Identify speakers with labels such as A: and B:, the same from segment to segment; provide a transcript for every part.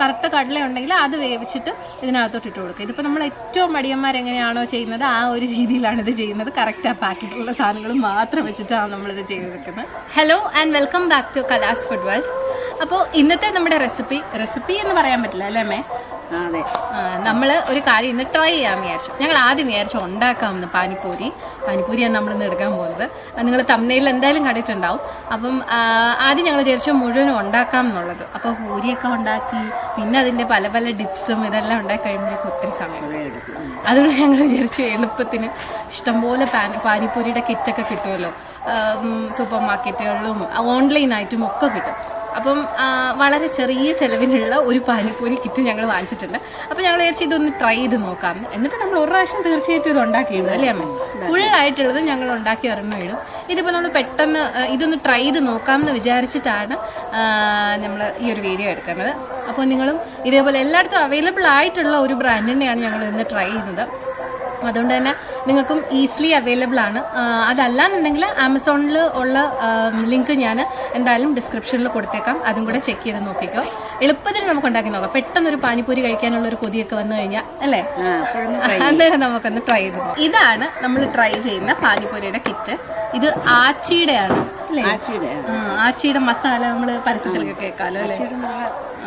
A: കറുത്ത കടല ഉണ്ടെങ്കിൽ അത് വേവിച്ചിട്ട് ഇതിനകത്തോട്ട് ഇട്ട് കൊടുക്കുക. ഇതിപ്പോൾ നമ്മൾ ഏറ്റവും മടിയന്മാർ എങ്ങനെയാണോ ചെയ്യുന്നത് ആ ഒരു രീതിയിലാണ് ഇത് ചെയ്യുന്നത്. കറക്റ്റ് ആ പാക്കറ്റിലുള്ള സാധനങ്ങൾ മാത്രം വെച്ചിട്ടാണ് നമ്മളിത് ചെയ്ത് വെക്കുന്നത്. Hello and welcome back to Kalas food world അപ്പോൾ ഇന്നത്തെ നമ്മുടെ റെസിപ്പി റെസിപ്പി എന്ന് പറയാൻ പറ്റില്ല അല്ലേ
B: ആ, അതെ.
A: നമ്മൾ ഒരു കാര്യം ഇന്ന് ട്രൈ ചെയ്യാമെന്ന് വിചാരിച്ചു. ഞങ്ങൾ ആദ്യം വിചാരിച്ചു ഉണ്ടാക്കാമെന്ന് പാനിപ്പൂരി. പാനിപ്പൂരിയാണ് നമ്മൾ ഇന്ന് എടുക്കാൻ പോകുന്നത്. നിങ്ങൾ തമ്മയിൽ എന്തായാലും കണ്ടിട്ടുണ്ടാവും. അപ്പം ആദ്യം ഞങ്ങൾ വിചാരിച്ചു മുഴുവനും ഉണ്ടാക്കാം എന്നുള്ളത്. അപ്പോൾ പൂരിയൊക്കെ ഉണ്ടാക്കി പിന്നെ അതിന്റെ പല പല ഡിപ്സും ഇതെല്ലാം ഉണ്ടാക്കി കഴിയുമ്പോഴേക്കും ഒത്തിരി സമയം
B: എടുക്കും.
A: അതുകൊണ്ട് ഞങ്ങൾ വിചാരിച്ചു എളുപ്പത്തിന് ഇഷ്ടംപോലെ പാൻ പാനിപ്പൂരിയുടെ കിറ്റൊക്കെ കിട്ടുമല്ലോ. സൂപ്പർ മാർക്കറ്റുകളിലും ഓൺലൈനായിട്ടും ഒക്കെ കിട്ടും. അപ്പം വളരെ ചെറിയ ചിലവിനുള്ള ഒരു പാനിപ്പൂരി കിറ്റ് ഞങ്ങൾ വാങ്ങിച്ചിട്ടുണ്ട്. അപ്പം ഞങ്ങൾ വിചാരിച്ചു ഇതൊന്ന് ട്രൈ ചെയ്ത് നോക്കാം. എന്നിട്ട് നമ്മൾ ഒരു പ്രാവശ്യം തീർച്ചയായിട്ടും ഇത് ഉണ്ടാക്കിയിടും അല്ലേ അമ്മ? ഫുള്ളായിട്ടുള്ളത് ഞങ്ങൾ ഉണ്ടാക്കി ഒരെണ്ണം ഇതിപ്പോൾ നമ്മൾ പെട്ടെന്ന് ഇതൊന്ന് ട്രൈ ചെയ്ത് നോക്കാം എന്ന് വിചാരിച്ചിട്ടാണ് നമ്മൾ ഈ ഒരു വീഡിയോ എടുക്കുന്നത്. അപ്പോൾ നിങ്ങളും ഇതേപോലെ എല്ലായിടത്തും അവൈലബിൾ ആയിട്ടുള്ള ഒരു ബ്രാൻഡിനെയാണ് ഞങ്ങൾ ഇന്ന് ട്രൈ ചെയ്യുന്നത്. അതുകൊണ്ട് തന്നെ നിങ്ങൾക്കും ഈസിലി അവൈലബിൾ ആണ്. അതല്ല അതല്ലാന്നുണ്ടെങ്കിൽ ആമസോണിൽ ഉള്ള ലിങ്ക് ഞാൻ എന്തായാലും ഡിസ്ക്രിപ്ഷനിൽ കൊടുത്തേക്കാം. അതും കൂടെ ചെക്ക് ചെയ്ത് നോക്കിക്കോ. എളുപ്പത്തിൽ നമുക്ക് ഉണ്ടാക്കി നോക്കാം. പെട്ടെന്ന് ഒരു പാനിപ്പൂരി കഴിക്കാനുള്ള ഒരു കൊതിയൊക്കെ വന്നു കഴിഞ്ഞാൽ അല്ലേ? അന്നേരം നമുക്കൊന്ന് ട്രൈ ചെയ്ത് നോക്കാം. ഇതാണ് നമ്മൾ ട്രൈ ചെയ്യുന്ന പാനിപ്പൂരിയുടെ കിറ്റ് ഇത് ആച്ചിയുടെയാണ് അല്ലേ?
B: ആച്ചിയുടെ
A: ആച്ചിയുടെ മസാല നമ്മൾ പരസ്യത്തിലൊക്കെ കേൾക്കാമല്ലോ അല്ലേ?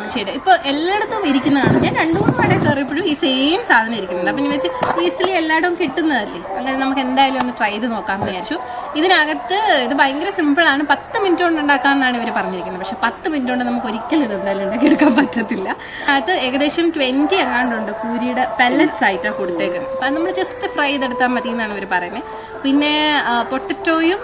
B: ആച്ചിയുടെ
A: ഇപ്പൊ എല്ലായിടത്തും ഇരിക്കുന്നതാണ്. ഞാൻ രണ്ടു മൂന്ന് കടയിൽ കയറിയപ്പോഴും ഈ സെയിം സാധനം ഇരിക്കുന്നുണ്ട്. അപ്പൊ ഞാൻ വെച്ച് ഈസിലി എല്ലായിടവും കിട്ടുന്നതല്ലേ? അങ്ങനെ നമുക്ക് എന്തായാലും ഒന്ന് ട്രൈ ചെയ്ത് നോക്കാമെന്ന് വിചാരിച്ചു. ഇതിനകത്ത് ഇത് ഭയങ്കര സിമ്പിൾ ആണ്. പത്ത് മിനിറ്റ് കൊണ്ട് ഉണ്ടാക്കാമെന്നാണ് ഇവർ പറഞ്ഞിരിക്കുന്നത്. പക്ഷെ പത്ത് മിനിറ്റ് കൊണ്ട് നമുക്ക് ഒരിക്കലും ഇത് എന്തായാലും ഉണ്ടാക്കിയെടുക്കാൻ പറ്റത്തില്ല. അത് ഏകദേശം ട്വന്റി എങ്ങാണ്ടുണ്ട് പൂരിയുടെ പെല്ലറ്റ്സ് ആയിട്ടാണ് കൊടുത്തേക്കുന്നത്. അപ്പം നമ്മൾ ജസ്റ്റ് ഫ്രൈ ചെയ്തെടുത്താൽ മതി എന്നാണ് ഇവർ പറയുന്നത് പിന്നെ പൊട്ടറ്റോയും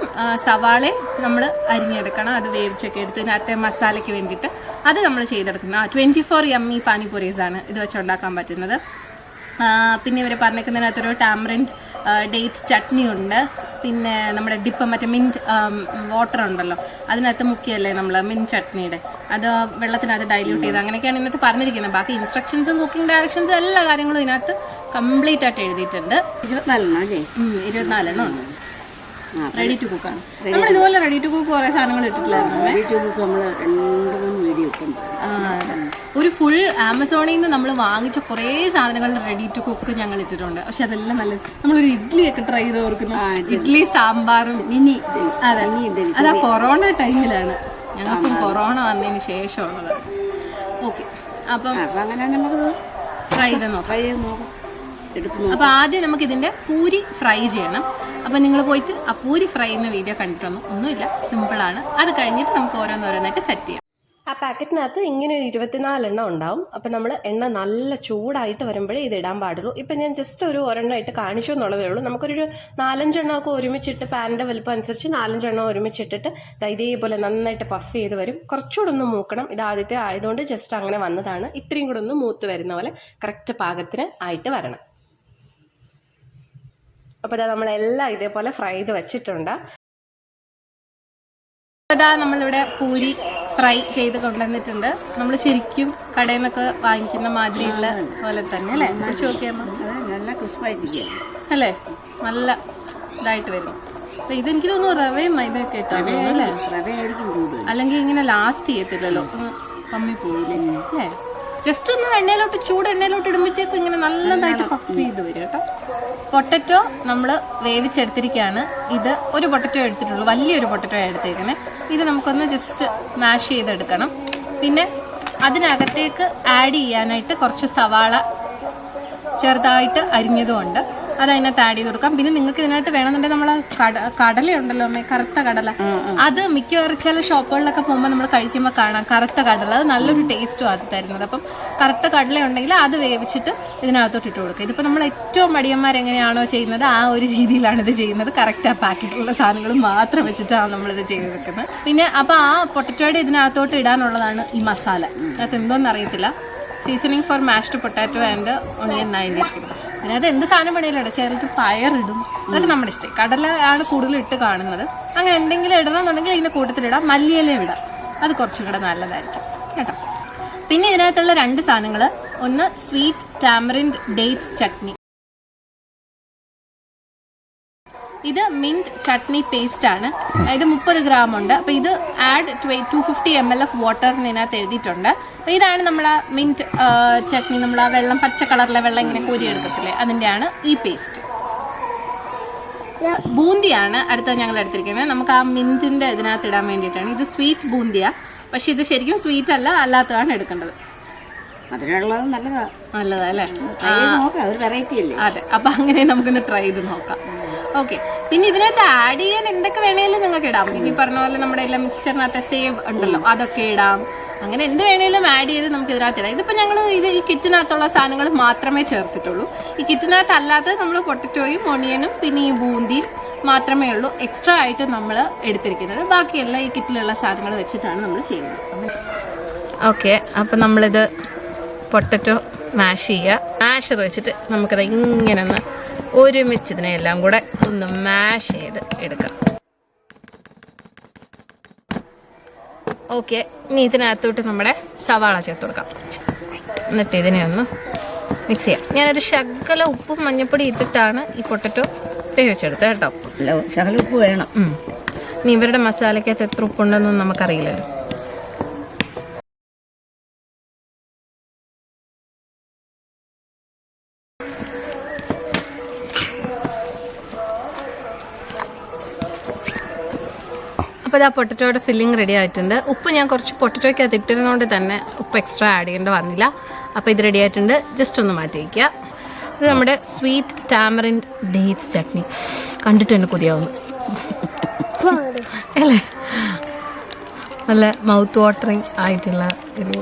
A: സവാളയും നമ്മൾ അരിഞ്ഞെടുക്കണം. അത് വേവിച്ചൊക്കെ എടുത്ത് ഇതിനകത്തെ മസാലയ്ക്ക് വേണ്ടിയിട്ട് അത് നമ്മൾ ചെയ്തെടുക്കുന്നത് ആ ട്വന്റി ഫോർ എം ഇ പാനിപൂരീസാണ് ഇത് വെച്ച് ഉണ്ടാക്കാൻ പറ്റുന്നത്. പിന്നെ ഇവർ പറഞ്ഞേക്കുന്നതിനകത്തൊരു ടാമറിൻഡ് ഡേറ്റ്സ് ചട്നി ഉണ്ട്. പിന്നെ നമ്മുടെ ഡിപ്പ് മറ്റേ മിന്റ് വാട്ടർ ഉണ്ടല്ലോ. അതിനകത്ത് മുക്കിയല്ലേ നമ്മൾ മിൻ ചട്നിയുടെ? അത് വെള്ളത്തിനകത്ത് ഡൈല്യൂട്ട് ചെയ്ത് അങ്ങനെയൊക്കെയാണ് ഇന്നത്തെ പറഞ്ഞിരിക്കുന്നത്. ബാക്കി ഇൻസ്ട്രക്ഷൻസും കുക്കിംഗ് ഡയറക്ഷൻസും എല്ലാ കാര്യങ്ങളും ഇതിനകത്ത് കംപ്ലീറ്റ് ആയിട്ട് എഴുതിയിട്ടുണ്ട്.
B: ഇരുപത്തിനാലെണ്ണം അല്ലേ?
A: ഉം, ഇരുപത്തിനാലെണ്ണം ഉണ്ട്. റെഡി ടു കുക്കാണ് നമ്മൾ ഇതുപോലെ റെഡി ടു കുക്ക് കുറേ സാധനങ്ങൾ ഇട്ടിട്ടില്ലായിരുന്നു ടു
B: കുക്ക് നമ്മൾ രണ്ട് മൂന്ന് വീഡിയോ.
A: ഒരു ഫുൾ ആമസോണിൽ നിന്ന് നമ്മൾ വാങ്ങിച്ച കുറേ സാധനങ്ങൾ റെഡി ടു കുക്ക് ഞങ്ങൾ ഇട്ടിട്ടുണ്ട്. പക്ഷെ അതെല്ലാം നല്ല നമ്മളൊരു ഇഡ്ലി ഒക്കെ ട്രൈ ചെയ്ത് ഓർക്കുന്നു. ഇഡ്ഡലി സാമ്പാറും.
B: മിനി
A: അതെ. അത് ആ കൊറോണ ടൈമിലാണ്. ഞങ്ങൾക്കും കൊറോണ വന്നതിന് ശേഷമുള്ളത്. ഓക്കെ അപ്പം
B: അങ്ങനെ നമുക്ക്
A: ട്രൈ ചെയ്ത് നോക്കാം. അപ്പോൾ ആദ്യം നമുക്ക് ഇതിന്റെ പൂരി ഫ്രൈ ചെയ്യണം. അപ്പോൾ നിങ്ങൾ പോയിട്ട് ആ പൂരി ഫ്രൈ ചെയ്യുന്ന വീഡിയോ കണ്ടിട്ടൊന്നും ഒന്നുമില്ല. സിമ്പിളാണ് അത് കഴിഞ്ഞിട്ട് നമുക്ക് ഓരോന്നോരോന്നായിട്ട് സെറ്റ് ചെയ്യാം.
C: ആ പാക്കറ്റിനകത്ത് ഇങ്ങനെ ഒരു ഇരുപത്തിനാലെണ്ണം ഉണ്ടാവും. അപ്പം നമ്മൾ എണ്ണ നല്ല ചൂടായിട്ട് വരുമ്പോഴേ ഇത് ഇടാൻ പാടുള്ളൂ. ഇപ്പം ഞാൻ ജസ്റ്റ് ഒരു ഒരെണ്ണമായിട്ട് കാണിച്ചു എന്നുള്ളതേ ഉള്ളൂ. നമുക്കൊരു നാലഞ്ചെണ്ണമൊക്കെ ഒരുമിച്ചിട്ട് പാനിന്റെ വലുപ്പം അനുസരിച്ച് നാലഞ്ചെണ്ണം ഒരുമിച്ചിട്ടിട്ട് ഇതേപോലെ നന്നായിട്ട് പഫ് ചെയ്ത് വരും. കുറച്ചുകൂടെ ഒന്ന് മൂക്കണം. ഇത് ആദ്യത്തെ ആയതുകൊണ്ട് ജസ്റ്റ് അങ്ങനെ വന്നതാണ്. ഇത്രയും കൂടെ ഒന്ന് മൂത്ത് വരുന്ന പോലെ കറക്റ്റ് പാകത്തിന് ആയിട്ട് വരണം. അപ്പോൾ ഇതാ നമ്മളെല്ലാം ഇതേപോലെ ഫ്രൈ ചെയ്ത് വെച്ചിട്ടുണ്ട്.
A: അതാ നമ്മളിവിടെ പൂരി ഫ്രൈ ചെയ്ത് കൊണ്ടുവന്നിട്ടുണ്ട്. നമ്മൾ ശരിക്കും കടയിൽ നിന്നൊക്കെ വാങ്ങിക്കുന്ന മാതിരിയുള്ള പോലെ തന്നെ അല്ലേ? കുറിച്ച്
B: നോക്കിയാൽ നല്ല
A: അല്ലേ? നല്ല ഇതായിട്ട് വരും. അപ്പൊ ഇതെനിക്ക് തോന്നുന്നു റവയും മൈദയൊക്കെ ഇട്ടാണ് അല്ലേ? അല്ലെങ്കിൽ ഇങ്ങനെ ലാസ്റ്റ് ചെയ്യത്തില്ലല്ലോ. കമ്മി പോയില്ലേ അല്ലേ? ജസ്റ്റ് ഒന്ന് എണ്ണയിലോട്ട് ചൂട് എണ്ണയിലോട്ട് ഇടുമ്പോഴത്തേക്കും ഇങ്ങനെ നല്ലതായിട്ട് പഫ് ചെയ്ത് വരും കേട്ടോ. പൊട്ടറ്റോ നമ്മൾ വേവിച്ചെടുത്തിരിക്കുകയാണ്. ഇത് ഒരു പൊട്ടറ്റോ എടുത്തിട്ടുള്ളൂ. വലിയൊരു പൊട്ടറ്റോ എടുത്തേക്കുന്നത് ഇത് നമുക്കൊന്ന് ജസ്റ്റ് മാഷ് ചെയ്തെടുക്കണം. പിന്നെ അതിനകത്തേക്ക് ആഡ് ചെയ്യാനായിട്ട് കുറച്ച് സവാള ചെറുതായിട്ട് അരിഞ്ഞതുകൊണ്ട് അത് അതിനകത്ത് ആഡ് ചെയ്ത് കൊടുക്കാം. പിന്നെ നിങ്ങൾക്ക് ഇതിനകത്ത് വേണമെന്നുണ്ടെങ്കിൽ നമ്മൾ കടല ഉണ്ടല്ലോ അമ്മേ കറുത്ത കടല. അത് മിക്കവാറും ചില ഷോപ്പുകളിലൊക്കെ പോകുമ്പോൾ നമ്മൾ കഴിക്കുമ്പോൾ കാണാം. കറുത്ത കടല. അത് നല്ലൊരു ടേസ്റ്റും അത് തരുന്നത്. അപ്പം കറുത്ത കടല ഉണ്ടെങ്കിൽ അത് വേവിച്ചിട്ട് ഇതിനകത്തോട്ട് ഇട്ട് കൊടുക്കുക. ഇതിപ്പോൾ നമ്മൾ ഏറ്റവും മടിയന്മാർ എങ്ങനെയാണോ ചെയ്യുന്നത് ആ ഒരു രീതിയിലാണ് ഇത് ചെയ്യുന്നത്. കറക്റ്റ് ആ പാക്കറ്റിലുള്ള സാധനങ്ങൾ മാത്രം വെച്ചിട്ടാണ് നമ്മളിത് ചെയ്ത് വെക്കുന്നത്. പിന്നെ അപ്പോൾ ആ പൊട്ടറ്റോയുടെ ഇതിനകത്തോട്ട് ഇടാനുള്ളതാണ് ഈ മസാല. അത് എന്തോന്നറിയത്തില്ല. Seasoning for mashed potato and onion എന്നായിരിക്കും അതിനകത്ത് എന്ത് സാധനം വേണേലും ഇടാം. ചിലത് പയറിടും അതൊക്കെ നമ്മുടെ ഇഷ്ടം. കടല ആണ് കൂടുതൽ ഇട്ട് കാണുന്നത്. അങ്ങനെ എന്തെങ്കിലും ഇടണമെന്നുണ്ടെങ്കിൽ ഇതിന്റെ കൂട്ടത്തിലിടാം മല്ലിയില ഇടാം. അത് കുറച്ചും കൂടെ നല്ലതായിരിക്കും. കേട്ടോ? പിന്നെ ഇതിനകത്തുള്ള രണ്ട് സാധനങ്ങൾ ഒന്ന് സ്വീറ്റ് ടാമറിൻഡ് ഡേറ്റ്സ് ചട്നി ഇത് മിന്റ് ചട്നി പേസ്റ്റ് ആണ്. ഇത് മുപ്പത് ഗ്രാം ഉണ്ട്. അപ്പോൾ ഇത് add two fifty M L of വാട്ടറിന് ഇതിനകത്ത് എഴുതിയിട്ടുണ്ട്. അപ്പോൾ ഇതാണ് നമ്മളെ മിന്റ് ചട്നി. നമ്മൾ ആ വെള്ളം പച്ച കളറിലെ വെള്ളം ഇങ്ങനെ കോരി എടുക്കത്തില്ലേ അതിന്റെയാണ് ഈ പേസ്റ്റ് ബൂന്തിയാണ് അടുത്ത ഞങ്ങൾ എടുത്തിരിക്കുന്നത്. നമുക്ക് ആ മിന്റിന്റെ ഇതിനകത്ത് ഇടാൻ വേണ്ടിയിട്ടാണ്. ഇത് സ്വീറ്റ് ബൂന്തിയാ. പക്ഷെ ഇത് ശരിക്കും സ്വീറ്റ് അല്ല അല്ലാത്തതാണ് എടുക്കേണ്ടത്.
B: അതിനുള്ളത് നല്ലതാ.
A: അല്ലേ? അതെ. അപ്പൊ അങ്ങനെ നമുക്കൊന്ന് ട്രൈ ചെയ്ത് നോക്കാം. ഓക്കെ പിന്നെ ഇതിനകത്ത് ആഡ് ചെയ്യാൻ എന്തൊക്കെ വേണേലും നിങ്ങൾക്ക് ഇടാം. ഈ പറഞ്ഞ പോലെ നമ്മുടെ എല്ലാം മിക്സ്ചറിനകത്ത് സേവ് ഉണ്ടല്ലോ അതൊക്കെ ഇടാം. അങ്ങനെ എന്ത് വേണേലും ആഡ് ചെയ്ത് നമുക്ക് ഇതിനകത്ത് ഇടാം. ഇതിപ്പോൾ ഞങ്ങൾ ഇത് ഈ കിറ്റിനകത്തുള്ള സാധനങ്ങൾ മാത്രമേ ചേർത്തിട്ടുള്ളൂ. ഈ കിറ്റിനകത്ത് അല്ലാതെ നമ്മൾ പൊട്ടറ്റോയും ഒണിയനും പിന്നെ ഈ ബൂന്തിയും മാത്രമേ ഉള്ളൂ. എക്സ്ട്രാ ആയിട്ട് നമ്മൾ എടുത്തിരിക്കുന്നത്. ബാക്കിയെല്ലാം ഈ കിറ്റിലുള്ള സാധനങ്ങൾ വെച്ചിട്ടാണ് നമ്മൾ ചെയ്യുന്നത്. ഓക്കെ അപ്പം നമ്മളിത് പൊട്ടറ്റോ മാഷ് ചെയ്യുക മാഷർ വെച്ചിട്ട് നമുക്കത് ഇങ്ങനെ ഒന്ന് ഒരുമിച്ച് ഇതിനെല്ലാം കൂടെ ഒന്ന് മാഷ് ചെയ്ത് എടുക്കാം. ഓക്കെ ഇനി ഇതിനകത്തോട്ട് നമ്മുടെ സവാള ചേർത്ത് കൊടുക്കാം. എന്നിട്ട് ഇതിനെ ഒന്ന് മിക്സ് ചെയ്യാം. ഞാനൊരു ശകല ഉപ്പും മഞ്ഞപ്പൊടി ഇട്ടിട്ടാണ് ഈ പൊട്ടറ്റോ വേവിച്ചെടുത്തത് കേട്ടോ.
B: ശകല ഉപ്പ് വേണം.
A: ഇനി ഇവരുടെ മസാലയ്ക്കകത്ത് എത്ര ഉപ്പുണ്ടെന്നൊന്നും നമുക്കറിയില്ലല്ലോ. അപ്പോൾ ഇതാ പൊട്ടറ്റോയുടെ ഫില്ലിംഗ് റെഡി ആയിട്ടുണ്ട്. ഉപ്പ് ഞാൻ കുറച്ച് പൊട്ടറ്റോയ്ക്കകത്ത് ഇട്ടിരുന്നതുകൊണ്ട് തന്നെ ഉപ്പ് എക്സ്ട്രാ ആഡ് ചെയ്യേണ്ട വന്നില്ല. അപ്പോൾ ഇത് റെഡി ആയിട്ടുണ്ട്. ജസ്റ്റ് ഒന്ന് മാറ്റി വയ്ക്കുക ഇത് നമ്മുടെ സ്വീറ്റ് ടാമറിൻ ഡേറ്റ്സ് ചട്നി. കണ്ടിട്ട് തന്നെ കൊതിയാവുന്നു. അല്ലേ? നല്ല മൗത്ത് വാട്ടറിങ് ആയിട്ടുള്ള ഒരു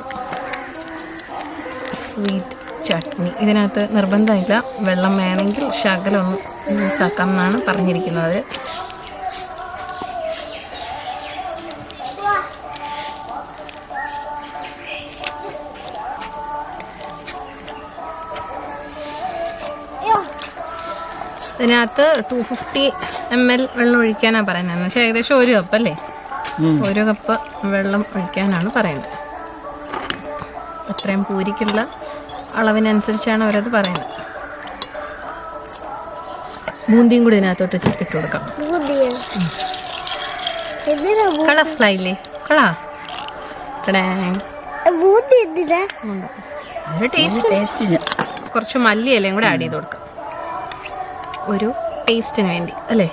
A: സ്വീറ്റ് ചട്നി. ഇതിനകത്ത് നിർബന്ധമില്ല. വെള്ളം വേണമെങ്കിൽ ശകലം ഒന്ന് യൂസ് ആക്കാം എന്നാണ് പറഞ്ഞിരിക്കുന്നത്. ഇതിനകത്ത് ടു ഫിഫ്റ്റി എം എൽ വെള്ളം ഒഴിക്കാനാണ് പറയുന്നത്. എന്ന് വെച്ചാൽ ഏകദേശം ഒരു കപ്പ് അല്ലേ? ഒരു കപ്പ് വെള്ളം ഒഴിക്കാനാണ് പറയുന്നത്. അത്രയും പൂരിക്കുള്ള അളവിനനുസരിച്ചാണ് അവരത് പറയുന്നത്. ബൂന്തിയും കൂടി ഇതിനകത്തോട്ട് ഇട്ട് കൊടുക്കാം. കളർഫുള്ളായില്ലേ കളാ? ടേസ്റ്റ് കുറച്ച് മല്ലിയിലയും കൂടെ ആഡ് ചെയ്ത് കൊടുക്കാം. ഒരു ടേസ്റ്റിന് വേണ്ടി. അല്ലേ?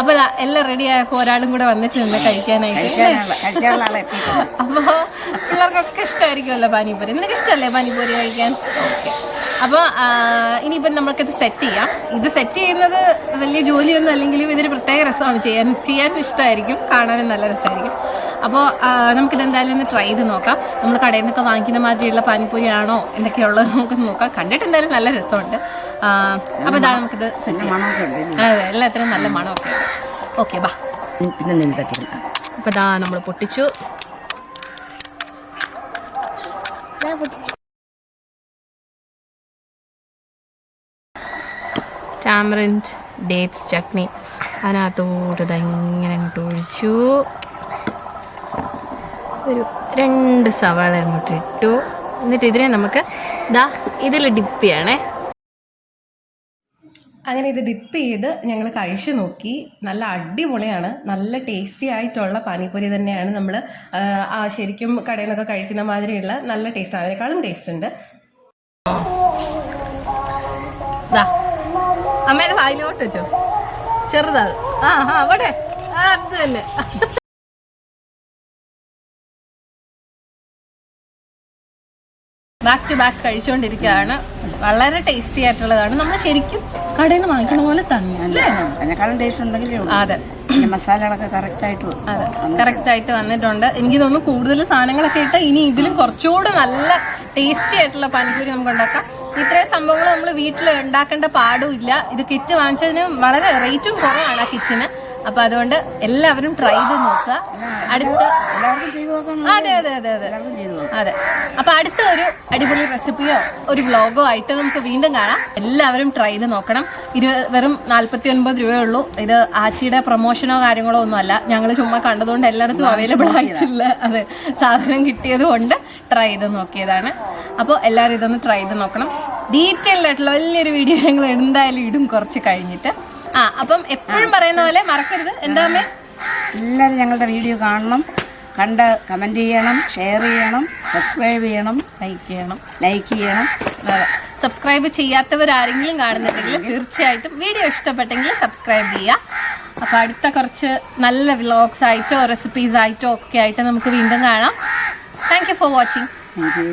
A: അപ്പൊ എല്ലാം റെഡി ആയപ്പോ ഒരാളും കൂടെ വന്നിട്ടുണ്ട് കഴിക്കാനായിട്ട് അപ്പൊ പിള്ളേർക്കൊക്കെ ഇഷ്ടമായിരിക്കുമല്ലോ പാനിപ്പൂരി നിനക്ക് ഇഷ്ടമല്ലേ പാനിപ്പൂരി കഴിക്കാൻ? അപ്പൊ അപ്പോൾ ഇനിയിപ്പം ഇത് സെറ്റ് ചെയ്യാം. ഇത് സെറ്റ് ചെയ്യുന്നത് വലിയ ജോലിയൊന്നും അല്ലെങ്കിലും ഇതൊരു പ്രത്യേക രസമാണ്. ചെയ്യാൻ ചെയ്യാനും ഇഷ്ടമായിരിക്കും. കാണാനും നല്ല രസമായിരിക്കും. അപ്പോൾ നമുക്കിത് എന്തായാലും ഒന്ന് ട്രൈ ചെയ്ത് നോക്കാം. നമ്മൾ കടയിൽ നിന്നൊക്കെ വാങ്ങിക്കുന്ന മാതിരിയുള്ള പാനിപ്പൂരി ആണോ എന്തൊക്കെയുള്ളത് നമുക്ക് നോക്കാം. കണ്ടിട്ട് എന്തായാലും നല്ല രസമുണ്ട്. അപ്പോൾ ഇതാ നമുക്കിത് സെറ്റ് അതെ എല്ലാത്തിനും നല്ല മണമൊക്കെ ഓക്കെ ബാ.
B: പിന്നെ
A: അപ്പോൾ ഇതാ നമ്മൾ പൊട്ടിച്ചു. ടാമറിന്റ് ഡേറ്റ്സ് ചട്നി അതിനകത്തോട്ട് ഇതെങ്ങനെ ഇങ്ങനെ അങ്ങോട്ട് ഒഴിച്ചു. ഒരു രണ്ട് സവാള അങ്ങോട്ട് ഇട്ടു. എന്നിട്ട് ഇതിനെ നമുക്ക് ദാ ഇതിൽ ഡിപ്പ് ചെയ്യണേ.
C: അങ്ങനെ ഇത് ഡിപ്പ് ചെയ്ത് ഞങ്ങൾ കഴിച്ചു നോക്കി. നല്ല അടിപൊളിയാണ്. നല്ല ടേസ്റ്റി ആയിട്ടുള്ള പാനിപ്പൂരി തന്നെയാണ് നമ്മൾ ആ ശരിക്കും കടയിൽ നിന്നൊക്കെ കഴിക്കുന്ന മാതിരിയുള്ള നല്ല ടേസ്റ്റ് അതിനേക്കാളും ടേസ്റ്റ് ഉണ്ട്.
A: ദാ അമ്മേടെ വായിലോട്ട് വെച്ചോ. ചെറുതാണ് ആ ആ അവിടെ. അത് തന്നെ. ബാക്ക് ടു ബാക്ക് കഴിച്ചുകൊണ്ടിരിക്കുകയാണ്. വളരെ ടേസ്റ്റി ആയിട്ടുള്ളതാണ്. നമ്മൾ ശരിക്കും കടയിൽ നിന്ന് വാങ്ങിക്കണ പോലെ തന്നെ അല്ലേ?
B: അതിനേക്കാളും ടേസ്റ്റ് ഉണ്ടെങ്കിലേ
A: അതെ.
B: മസാലകളൊക്കെ കറക്റ്റായിട്ട്
A: അതെ. കറക്റ്റായിട്ട് വന്നിട്ടുണ്ട്. എനിക്ക് തോന്നുന്നു കൂടുതൽ സാധനങ്ങളൊക്കെ ഇട്ട് ഇനി ഇതിലും കുറച്ചുകൂടെ നല്ല ടേസ്റ്റി ആയിട്ടുള്ള പാനിപ്പൂരി നമുക്ക് ഉണ്ടാക്കാം. ഇത്രയും സംഭവങ്ങൾ നമ്മൾ വീട്ടിൽ ഉണ്ടാക്കേണ്ട പാടും ഇല്ല. ഇത് കിറ്റ് വാങ്ങിച്ചതിന് വളരെ റേറ്റും കുറവാണ് ആ കിറ്റിന് അപ്പൊ അതുകൊണ്ട് എല്ലാവരും ട്രൈ ചെയ്ത് നോക്കുക. അടുത്ത അതെ അതെ അതെ അതെ. അതെ. അപ്പൊ അടുത്ത ഒരു അടിപൊളി റെസിപ്പിയോ ഒരു വ്ലോഗോ ആയിട്ട് നമുക്ക് വീണ്ടും കാണാം. എല്ലാവരും ട്രൈ ചെയ്ത് നോക്കണം. ഇരു വെറും നാല്പത്തി ഒൻപത് രൂപയേ ഉള്ളൂ. ഇത് ആച്ചിയുടെ പ്രൊമോഷനോ കാര്യങ്ങളോ ഒന്നും അല്ല. ഞങ്ങൾ ചുമ്മാ കണ്ടതുകൊണ്ട് എല്ലായിടത്തും അവൈലബിൾ ആയിട്ടില്ല. അതെ. സാധനം കിട്ടിയത് കൊണ്ട് ട്രൈ ചെയ്ത് നോക്കിയതാണ്. അപ്പോൾ എല്ലാവരും ഇതൊന്ന് ട്രൈ ചെയ്ത് നോക്കണം. ഡീറ്റെയിൽഡ് ആയിട്ടുള്ള വലിയൊരു വീഡിയോ ഞങ്ങൾ എന്തായാലും ഇടും കുറച്ച് കഴിഞ്ഞിട്ട്. ആ അപ്പം എപ്പോഴും പറയുന്ന പോലെ മറക്കരുത്. എന്താ അമ്മേ?
B: എല്ലാവരും ഞങ്ങളുടെ വീഡിയോ കാണണം. കണ്ട് കമന്റ് ചെയ്യണം ഷെയർ ചെയ്യണം സബ്സ്ക്രൈബ് ചെയ്യണം
A: ലൈക്ക് ചെയ്യണം.
B: ലൈക്ക് ചെയ്യണം.
A: സബ്സ്ക്രൈബ് ചെയ്യാത്തവർ ആരെങ്കിലും കാണുന്നുണ്ടെങ്കിൽ തീർച്ചയായിട്ടും വീഡിയോ ഇഷ്ടപ്പെട്ടെങ്കിൽ സബ്സ്ക്രൈബ് ചെയ്യുക. അപ്പോൾ അടുത്ത കുറച്ച് നല്ല വ്ലോഗ്സ് ആയിട്ടോ റെസിപ്പീസ് ആയിട്ടോ ഒക്കെ ആയിട്ട് നമുക്ക് വീണ്ടും കാണാം. Thank you for watching
B: thank you